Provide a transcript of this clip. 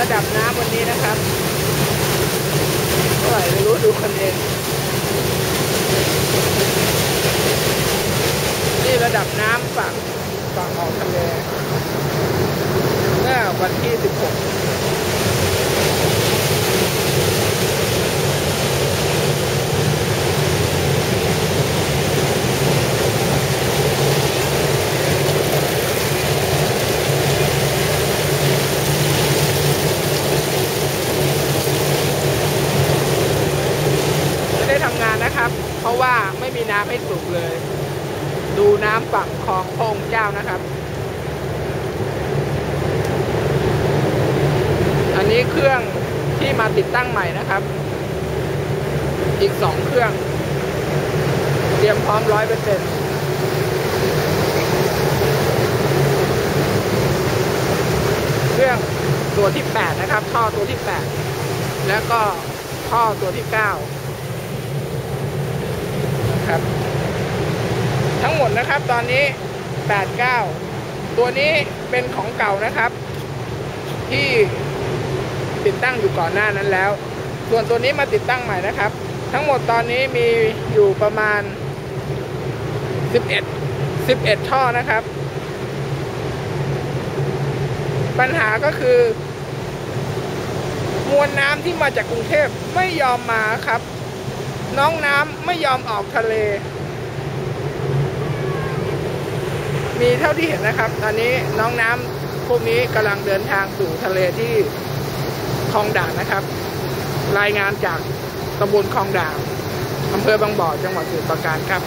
ระดับน้ำวันนี้นะครับเท่าไหร่ไม่รู้ดูคนเองนี่ระดับน้ำฝั่งฝั่งออกทะเล ครับ เพราะว่าไม่มีน้ำให้สูบเลย ดูน้ำฝั่งของพงเจ้านะครับ อันนี้เครื่องที่มาติดตั้งใหม่นะครับ อีกสองเครื่อง เตรียมพร้อมร้อยเปอร์เซ็นต์เครื่องตัวที่ 8 นะครับ ท่อตัวที่ 8 แล้วก็ท่อตัวที่ 9 ครับ ทั้งหมดนะครับตอนนี้ 89 ตัวนี้เป็นของเก่านะครับ ที่ติดตั้งอยู่ก่อนหน้านั้นแล้ว ส่วนตัวนี้มาติดตั้งใหม่นะครับ ทั้งหมดตอนนี้มีอยู่ประมาณ 11 11 ท่อนะครับ ปัญหาก็คือ มวลน้ำที่มาจากกรุงเทพไม่ยอมมาครับ น้องน้ำไม่ยอมออกทะเล มีเท่าที่เห็นนะครับ ตอนนี้น้องน้ำพวกนี้กำลังเดินทางสู่ทะเลที่คลองด่านนะครับ รายงานจากตำบลคลองด่านอำเภอบางบ่อจังหวัดสมุทรปราการครับ